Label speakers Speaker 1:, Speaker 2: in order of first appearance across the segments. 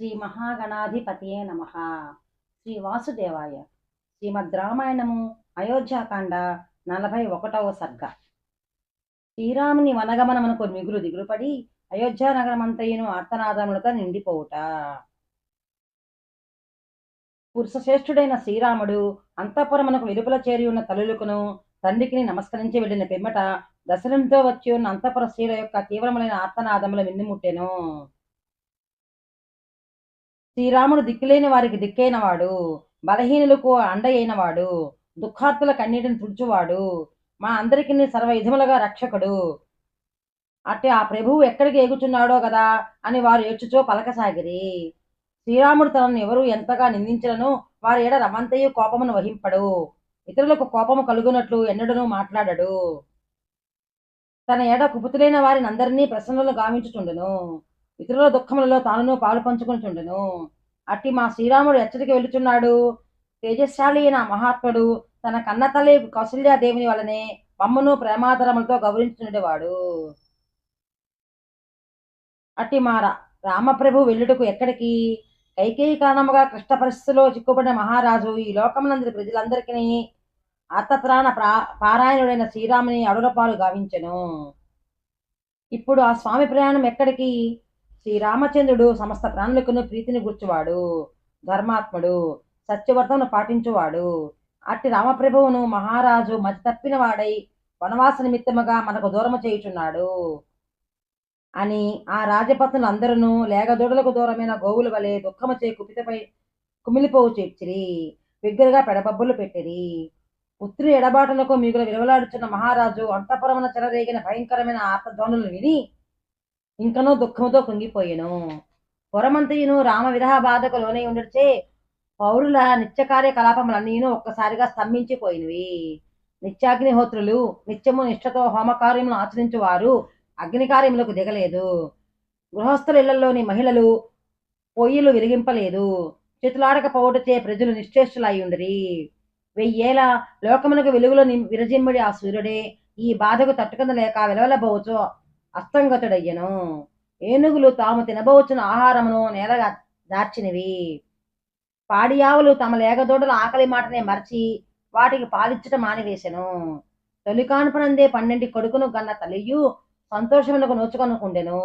Speaker 1: శ్రీ మహాగణాధిపతియే నమ. శ్రీ వాసుదేవాయ. శ్రీమద్ రామాయణము అయోధ్యాకాండ నలభై ఒకటవ సర్గ. శ్రీరాముని వనగమనమునకు మిగులు దిగులుపడి అయోధ్య నగరమంతయును ఆర్తనాదములతో నిండిపోవుట. పురుషశ్రేష్ఠుడైన శ్రీరాముడు అంతఃపురమునకు వెలుపల చేరి ఉన్న తల్లులకును తండ్రికిని నమస్కరించి వెళ్ళిన పిమ్మట దశరంతో వచ్చి ఉన్న అంతఃపుర స్త్రీల యొక్క తీవ్రములైన ఆర్తనాదములు మిన్నుముట్టెను శ్రీరాముడు దిక్కులేని వారికి దిక్కైన వాడు బలహీనులకు అండయైనవాడు దుఃఖార్తుల కన్నీటిని తుడుచువాడు మా అందరికీ సర్వ విధములుగా రక్షకుడు. అట్టే ఆ ప్రభువు ఎక్కడికి ఎగుచున్నాడో కదా అని వారు ఏడ్చుచో పలకసాగిరి. శ్రీరాముడు తనను ఎవరు ఎంతగా నిందించలను వారి ఎడ రమంతయు కోపమును వహింపడు. ఇతరులకు కోపము కలుగునట్లు ఎన్నడూ మాట్లాడడు. తన ఏడ కుపుతులైన వారిని అందరినీ ప్రసన్నలు గావించుచుండును. ఇతరుల దుఃఖములలో తానును పాలు పంచుకొనిచుండెను. అట్టి మా శ్రీరాముడు హెచ్చరిక వెళుచున్నాడు తేజస్శాలి అయిన మహాత్ముడు తన కన్నతల్లి కౌశల్యాదేవిని వలనే మమ్మను ప్రేమాదరములతో గౌరవించుండేవాడు. అట్టి మా రా- రామప్రభు వెళ్ళుటకు ఎక్కడికి? కైకేయి కారణముగా కృష్ణ పరిస్థితిలో చిక్కుబడిన మహారాజు ఈ లోకమునందరి ప్రజలందరికీ ఆతత్రాణ ప్రా పారాయణుడైన శ్రీరాముని అడులపాలు గావించెను. ఇప్పుడు ఆ స్వామి ప్రయాణం ఎక్కడికి? శ్రీరామచంద్రుడు సమస్త ప్రాణులకును ప్రీతిని గుర్చువాడు ధర్మాత్ముడు సత్యవర్తమును పాటించువాడు. అట్టి రామప్రభువును మహారాజు మతి తప్పిన వాడై వనవాస నిమిత్తముగా మనకు దూరము చేయుచున్నాడు. అని ఆ రాజపత్నులు అందరూ లేగదొడలకు దూరమైన గోవుల వలె దుఃఖము చే కుపితపై కుమిలిపోవు చేర్చిరి బిగ్గరగా పెడబబ్బులు పెట్టిరి. పుత్రి ఎడబాటులకు మిగులు విలువలాడుచున్న మహారాజు అంతఃపురమున చెలరేగిన భయంకరమైన ఆత్మధ్వనులు విని ఇంకనూ దుఃఖంతో కుంగిపోయాను. పొరమంతయును రామ విరహ బాధకు లోనే ఉండడిచే పౌరుల నిత్య కార్యకలాపములన్నీను ఒక్కసారిగా స్తంభించిపోయినవి. నిత్యాగ్నిహోత్రులు నిత్యము నిష్ఠతో హోమకార్యములను ఆచరించువారు అగ్ని కార్యములకు దిగలేదు. గృహస్థుల ఇళ్ళలోని మహిళలు పొయ్యిలు వెలిగింపలేదు. చేతులాడకపోవటచే ప్రజలు నిశ్చేష్టులయ్యుండిరి వెయ్యేల లోకమునకు వెలుగులో విరజింబడి ఆ సూర్యుడే ఈ బాధకు తట్టుకుందలేక వెలవెలబోచు అస్తంగతుడయ్యను. ఏనుగులు తాము తినబోచున్న ఆహారమును నేలగా దార్చినవి. పాడియావులు తమ లేగదోడల ఆకలి మాటనే మరచి వాటికి పాలిచ్చట మానివేశను. తొలి కాన్పనందే పన్నెండు కొడుకును గన్న తల్లియు సంతోషమునకు నోచుకొనుకుండెను.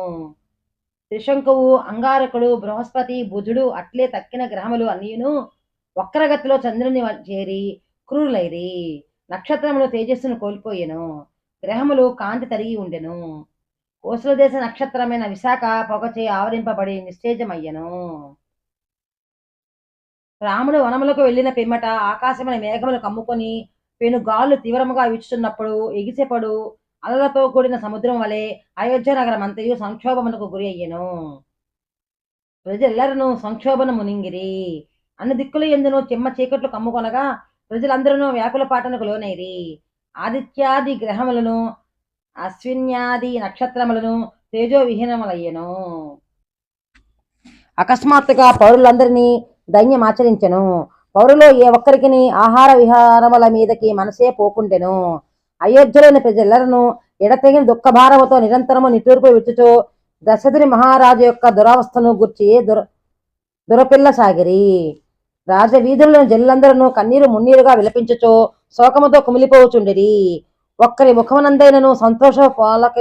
Speaker 1: త్రిశంకువు అంగారకుడు బృహస్పతి బుధుడు అట్లే తక్కిన గ్రహములు అన్నీను వక్రగతిలో చంద్రుని చేరి క్రూరులైరి. నక్షత్రములు తేజస్సును కోల్పోయెను. గ్రహములు కాంతి తరిగి ఉండెను. దేశ నక్షత్రమైన విశాఖ పొగచే ఆవరింపబడి నిశ్చేజమయ్యను. రాముడు వనములకు వెళ్ళిన పిమ్మట ఆకాశమైన మేఘములు కమ్ముకొని పెను గాలు తీవ్రముగా వీచుతున్నప్పుడు ఎగిసెపడు అలలతో కూడిన సముద్రం వలె అయోధ్య నగరం అంతయు సంక్షోభమునకు గురి అయ్యను. ప్రజలెల్లరను సంక్షోభను మునింగిరి. అన్ని దిక్కులు ఎందును చిమ్మ చీకట్లు కమ్ముకొనగా ప్రజలందరూ వ్యాకుల పాటనకు లోనైరి. ఆదిత్యాది గ్రహములను అశ్విన్యాది నక్షత్రములను తేజోవిహీనములయ్యను. అకస్మాత్తుగా పౌరులందరినీ దైన్యం ఆచరించెను పౌరులో ఏ ఒక్కరికి ఆహార విహారముల మీదకి మనసే పోకుండెను. అయోధ్యలోని ప్రజలను ఎడతెగిన దుఃఖభారముతో నిరంతరము నిట్టూర్పు విచ్చుచు దశరథుని మహారాజు యొక్క దురవస్థను గుర్చి దుర దురపిల్ల సాగిరి. రాజవీధులను జల్లందరూ కన్నీరు మున్నీరుగా విలపించుచు శోకముతో కుమిలిపోవచుండిరి ఒక్కరి ముఖమునందైనను సంతోష పాలక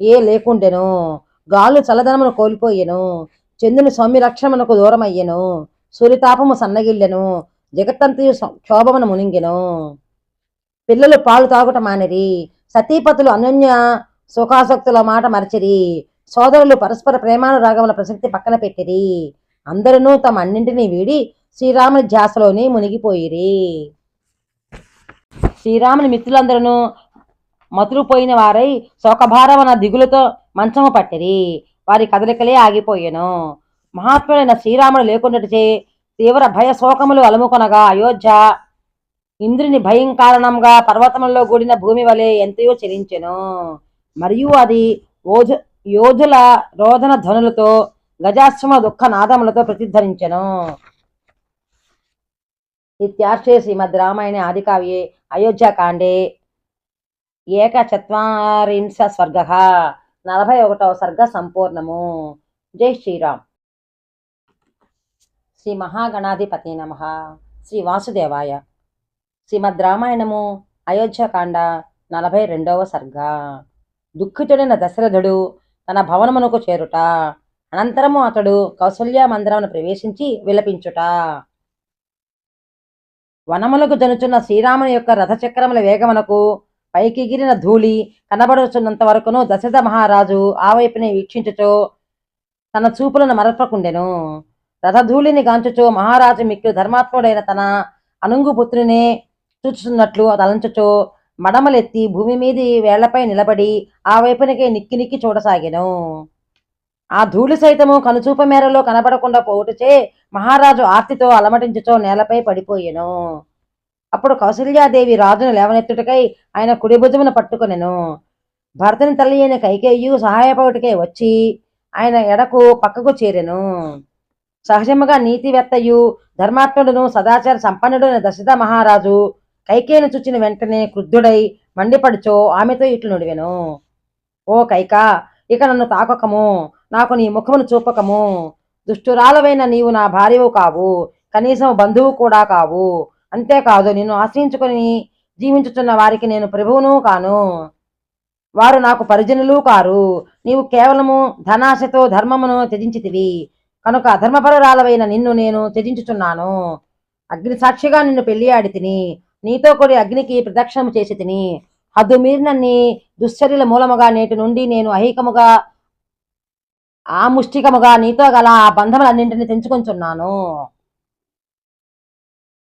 Speaker 1: ఏ లేకుండెను. గాలు చల్లదనమును కోల్పోయెను. చంద్రుని సౌమ్య రక్షణమునకు దూరమయ్యెను. సూర్యతాపము సన్నగిల్లెను. జగత్తంతయు సం- క్షోభమును మునింగెను. పిల్లలు పాలు తాగుట మానిరి. సతీపతులు అనన్య సుఖాసక్తుల మాట మరచిరి. సోదరులు పరస్పర ప్రేమానురాగముల ప్రసక్తి పక్కన పెట్టిరి. అందరూ తమ అన్నింటినీ వీడి శ్రీరాముని ధ్యాసలోనే మునిగిపోయిరి. శ్రీరాముని మిత్రులందరూ మతులుపోయిన వారై శోకభారమన దిగులతో మంచము పట్టిరి. వారి కదలికలే ఆగిపోయెను. మహాత్ముడైన శ్రీరాముడు లేకుండాటిచే తీవ్ర భయ శోకములు అలుముకొనగా అయోధ్య ఇంద్రుని భయం కారణంగా పర్వతములలో కూడిన భూమి వలె ఎంతయో చెలించెను. మరియు అది ఓజ యోధుల రోదన ధ్వనులతో గజాశ్రమ దుఃఖ నాదములతో ప్రతిధ్వనించెను. ఇత్యార్షే శ్రీమద్ రామాయణ ఆదికావ్యే అయోధ్యాకాండే. ఏకచత్వరింశ స్వర్గ. నలభై ఒకటవ సర్గ సంపూర్ణము. జై శ్రీరామ్. శ్రీ మహాగణాధిపతి నమ. శ్రీ వాసుదేవాయ. శ్రీమద్ రామాయణము అయోధ్యకాండ నలభై రెండవ సర్గ దుఃఖితుడైన దశరథుడు తన భవనమునకు చేరుట అనంతరము అతడు కౌసల్య మందిరమును ప్రవేశించి విలపించుట. వనములకు జనుచున్న శ్రీరాముని యొక్క రథచక్రముల వేగమునకు పైకిగిరిన ధూళి కనబడుచున్నంత వరకును దశరథ మహారాజు ఆ వైపునే వీక్షించుచో తన చూపులను మరపకుండెను రథధూళిని గాంచుచో మహారాజు మిక్కు ధర్మాత్ముడైన తన అనుంగు పుత్రునే చూచుచున్నట్లు తలంచుచో మడమలెత్తి భూమి మీది వేళ్ళపై నిలబడి ఆ వైపునకే నిక్కి నిక్కి చూడసాగెను. ఆ ధూళి సైతము కనుచూప మేరలో కనబడకుండా పోటుచే మహారాజు ఆర్తితో అలమటించుచో నేలపై పడిపోయెను. అప్పుడు కౌసల్యాదేవి రాజును లేవనెత్తుటకై ఆయన కుడిభుజమును పట్టుకొనెను. భర్తని తల్లి అయిన కైకేయు సహాయపడుటకై వచ్చి ఆయన ఎడకు పక్కకు చేరెను. సహజముగా నీతివేత్తయు ధర్మాత్ముడును సదాచార సంపన్నుడైన దశరథ మహారాజు కైకేయను చూచిన వెంటనే క్రుద్ధుడై మండిపడుచో ఆమెతో ఇట్లు నుడివెను. ఓ కైకా ఇక నన్ను తాకకము నాకు నీ ముఖమును చూపకము. దుష్టురాలవైన నీవు నా భార్యవు కావు. కనీసం బంధువు కూడా కావు. అంతేకాదు నిన్ను ఆశ్రయించుకొని జీవించుచున్న వారికి నేను ప్రభువును కాను. వారు నాకు పరిజనులు కారు. నీవు కేవలము ధనాశతో ధర్మమును త్యజించితివి. కనుక అధర్మపరురాలవైన నిన్ను నేను త్యజించుచున్నాను. అగ్ని సాక్షిగా నిన్ను పెళ్ళియాడి తిని నీతో కూడి అగ్నికి ప్రదక్షిణము చేసి తిని హద్దు మీరినన్ని దుశ్చర్యల మూలముగా నేటి నుండి నేను అహికముగా ఆ ముష్టికముగా నీతో గల ఆ బంధములన్నింటినీ తెంచుకొంచున్నాను.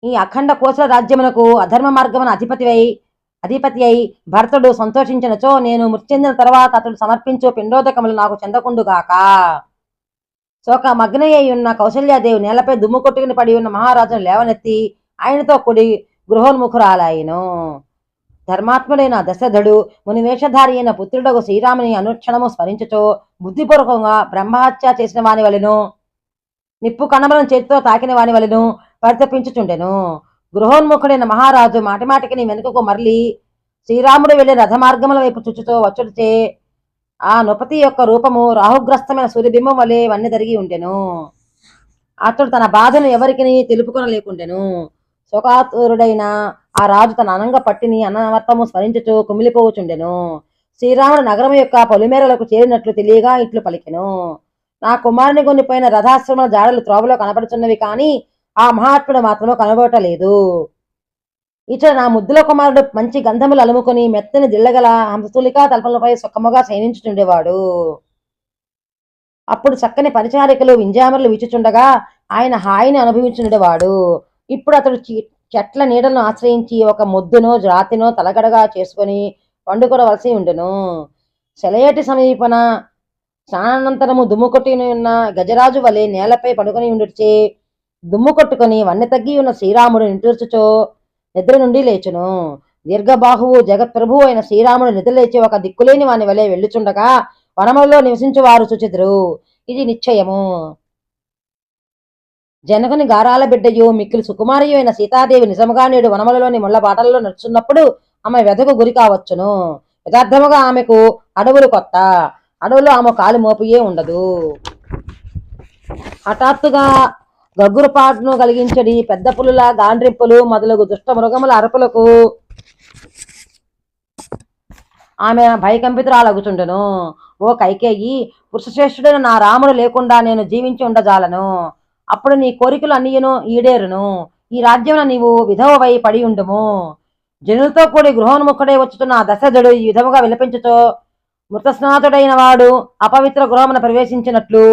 Speaker 1: ఈ అఖండ కోసల రాజ్యమునకు అధర్మ మార్గమున అధిపతివై అధిపతి అయి భరతుడు సంతోషించినచో నేను మృతి చెందిన తర్వాత అతడు సమర్పించు పిండోదకములు నాకు చెందకుండుగాక. శోక మగ్నయ్య ఉన్న కౌశల్యాదేవి నేలపై దుమ్ము కొట్టుకుని పడి ఉన్న మహారాజును లేవనెత్తి ఆయనతో కూడి గృహోన్ముఖురాలాయను. ధర్మాత్ముడైన దశధుడు మునివేషధారి అయిన పుత్రుడకు శ్రీరాముని అనుక్షణము స్మరించుచో బుద్ధిపూర్వకంగా బ్రహ్మహత్య చేసిన వాని వలెను నిప్పు కణములను చేతితో తాకిన వాని వలెను పరితపించుచుండెను. గృహోన్ముఖుడైన మహారాజు మాటిమాటికి నీ వెనుకకు మరలి శ్రీరాముడు వెళ్ళి రథమార్గముల వైపు చుచ్చుతో వచ్చుడిచే ఆ నృపతి యొక్క రూపము రాహుగ్రస్తమైన సూర్యబింబం వలె వన్నె జరిగి ఉండెను. అతడు తన బాధను ఎవరికి తెలుపుకొనలేకుండెను. శోకాతురుడైన ఆ రాజు తన అనంగ పట్టిని అన్నవర్తము స్మరించుచు కుమిలిపోవచుండెను శ్రీరాముడు నగరం యొక్క పొలిమేరలకు చేరినట్లు తెలియగా ఇట్లు పలికెను. నా కుమారుని కొనిపోయిన రథాశ్రమ జాడలు త్రోవలో కనపడుచున్నవి కాని ఆ మహాత్ముడు మాత్రమే కనబడటలేదు ఇతడు నా ముద్దుల కుమారుడు మంచి గంధములు అలుముకొని మెత్తని దిల్లగల హంసతులికా తలపలపై సుఖముగా శయనించుచుండేవాడు. అప్పుడు చక్కని పరిచారికలు వింజామరులు విచుచుండగా ఆయన హాయిని అనుభవించుండేవాడు. ఇప్పుడు అతడు చి- చెట్ల నీడలను ఆశ్రయించి ఒక ముద్దునో జాతినో తలగడగా చేసుకొని వండుకొనవలసి ఉండును. సెలయేటి సమీపన స్నానానంతరము దుమ్ము కొట్టి ఉన్న గజరాజు వలె నేలపై పడుకొని ఉండుచే దుమ్ము కొట్టుకొని వన్నె తగ్గి ఉన్న శ్రీరాముడు నిట్టూర్చుచో నిద్ర నుండి లేచును. దీర్ఘబాహువు జగత్ప్రభు అయిన శ్రీరాముడు నిద్ర లేచి ఒక దిక్కులేని వాని వలె వెళ్ళుచుండగా వనములలో నివసించువారు వారు ఇది నిశ్చయము. జనకుని గారాల బిడ్డయు మిక్కిలి సుకుమారియు అయిన సీతాదేవి నిజముగా నేడు వనములలోని ముళ్ళ నడుచున్నప్పుడు ఆమె వెదకు గురి కావచ్చును. యథార్థముగా ఆమెకు అడవులు కొత్త. అడవులో ఆమె కాలు మోపియే ఉండదు. హఠాత్తుగా గగ్గురుపాటును కలిగించడి పెద్ద పులుల గాండ్రింపులు మొదలగు దుష్ట మృగముల అరుపులకు ఆమె భయకంపితురాలగుచుండెను. ఓ కైకేయి పురుషశ్రేష్ఠుడైన నా రాముడు లేకుండా నేను జీవించి ఉండజాలను. అప్పుడు నీ కోరికలు అన్నియును ఈడేరును. ఈ రాజ్యమున నీవు విధవవై పడి ఉండుము. జనులతో కూడి గృహోన్ముఖుడై వచ్చుతున్న ఆ దశరథుడు ఈ విధముగా విలపించుతో మృతస్నాతుడైన వాడు అపవిత్ర గృహమున ప్రవేశించినట్లు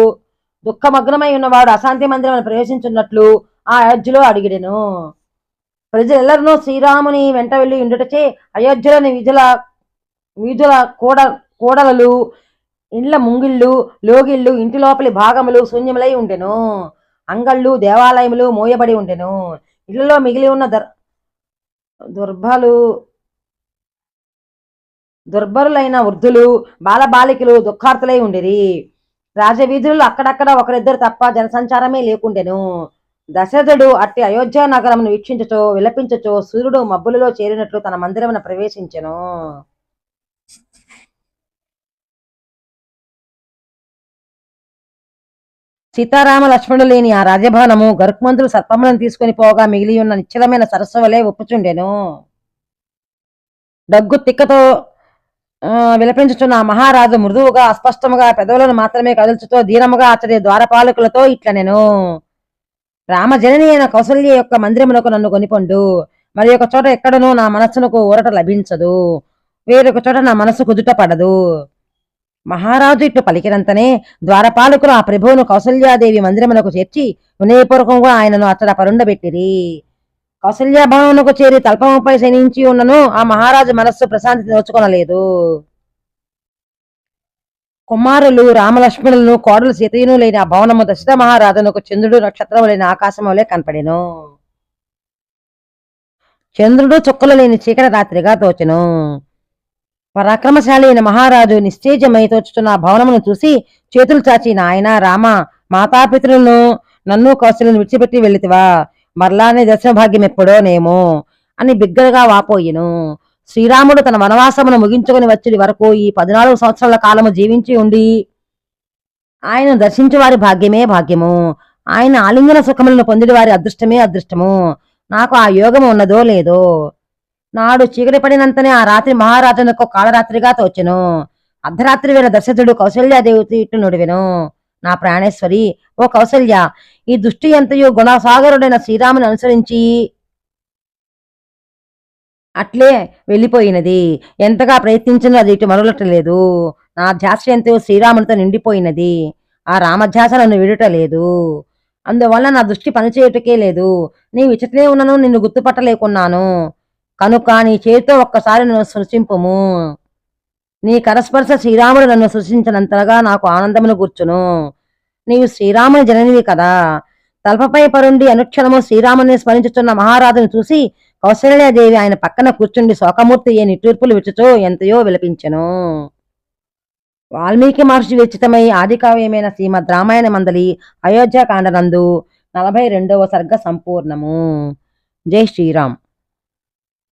Speaker 1: దుఃఖమగ్నమై ఉన్నవాడు అశాంతి మందిరమును ప్రవేశించున్నట్లు ఆ అయోధ్యలో అడిగిడెను. ప్రజలెల్లరూ శ్రీరాముని వెంట వెళ్ళి ఉండుటచే అయోధ్యలోని విధుల వీధుల కూడ కూడలలు ఇండ్ల ముంగిళ్ళు లోగిళ్ళు ఇంటి లోపలి భాగములు శూన్యములై ఉండెను. అంగళ్ళు దేవాలయములు మోయబడి ఉండెను. ఇళ్ళలో మిగిలి ఉన్న దర్ దుర్భలు దుర్భరులైన వృద్ధులు బాలబాలికలు దుఃఖార్తులై ఉండిరి. రాజవీధులు అక్కడక్కడ ఒకరిద్దరు తప్ప జనసంచారమే లేకుండెను. దశరథుడు అట్టి అయోధ్య నగరమును వీక్షించచో విలపించచో సూర్యుడు మబ్బులలో చేరినట్లు తన మందిరమున ప్రవేశించెను. సీతారామ లక్ష్మణుడు లేని ఆ రాజభవనము గరుక్మంతులు సర్పములను తీసుకుని పోగా మిగిలి ఉన్న నిశ్చలమైన సరస్సు వలె ఒప్పుచుండెను. దగ్గు తిక్కతో విలపించుచున్న మహారాజు మృదువుగా అస్పష్టముగా పెదవులను మాత్రమే కదుల్చుతో దీనముగా అతడి ద్వారపాలకులతో ఇట్ల నేను రామజనని అయిన కౌసల్య యొక్క మందిరమునకు నన్ను కొనిపండు. మరి ఒక చోట ఎక్కడనూ నా మనస్సునకు ఊరట లభించదు. వేరొక చోట నా మనసు కుదుట పడదు. మహారాజు ఇట్లు పలికినంతనే ద్వారపాలకులు ఆ ప్రభువును కౌసల్యాదేవి మందిరమునకు చేర్చి వినయపూర్వకంగా ఆయనను అతడ పరుండబెట్టిరి. కౌసల్య భవనమునకు చేరి తల్పముపై శనించి ఉన్నను ఆ మహారాజు మనస్సు ప్రశాంతి నోచుకొనలేదు కుమారులు రామలక్ష్మణులను కోడలు సీతయును లేని ఆ భవనము దశరథ మహారాజునకు చంద్రుడు నక్షత్రము లేని ఆకాశములే కనపడెను. చంద్రుడు చుక్కలు లేని చీకటి రాత్రిగా తోచెను. పరాక్రమశాలి అయిన మహారాజు నిశ్చేజమై తోచుతున్న భవనమును చూసి చేతులు చాచి నాయన రామ మాతాపితృలను నన్ను కౌశలను విడిచిపెట్టి వెళితివా మరలానే దర్శన భాగ్యం ఎప్పుడో నేమో అని బిగ్గరగా వాపోయెను. శ్రీరాముడు తన వనవాసమును ముగించుకొని వచ్చి వరకు ఈ పద్నాలుగు సంవత్సరాల కాలము జీవించి ఉండి ఆయన దర్శించు వారి భాగ్యమే భాగ్యము. ఆయన ఆలింగన సుఖములను పొందిన వారి అదృష్టమే అదృష్టము. నాకు ఆ యోగము ఉన్నదో లేదో నాడు చీకటి పడినంతనే ఆ రాత్రి మహారాజునకు కాళరాత్రిగా తోచెను. అర్ధరాత్రి వేళ దశరథుడు కౌశల్యాదేవితో ఇట్లు నుడివెను. నా ప్రాణేశ్వరి ఓ కౌశల్య ఈ దుష్టి ఎంతయు గుణసాగరుడైన శ్రీరాముని అనుసరించి అట్లే వెళ్ళిపోయినది. ఎంతగా ప్రయత్నించినా అది ఇటు మరలటలేదు. నా ధ్యాస ఎంతో శ్రీరామునితో నిండిపోయినది. ఆ రామధ్యాస నన్ను విడుటలేదు. అందువల్ల నా దృష్టి పనిచేయుటకే లేదు. నీ విచటనే ఉన్నను నిన్ను గుర్తుపట్టలేకున్నాను. కనుక నీ చేతితో ఒక్కసారి నన్ను సృష్టింపుము నీ కరస్పర్శ శ్రీరాముడు నన్ను సృష్టించినంతగా నాకు ఆనందమును కూర్చును నీవు శ్రీరాముని జననివి కదా. తలపపై పరుండి అనుక్షణము శ్రీరాముని స్మరించుతున్న మహారాజును చూసి కౌశల్యాదేవి ఆయన పక్కన కూర్చుండి శోకమూర్తి ఏ నిట్టూర్పులు విచ్చుచో ఎంతయో విలపించెను. వాల్మీకి మహర్షి విచితమై ఆదికావ్యమైన శ్రీమద్ రామాయణ మందలి అయోధ్యకాండనందు నలభై రెండవ సర్గ సంపూర్ణము. జై శ్రీరామ్.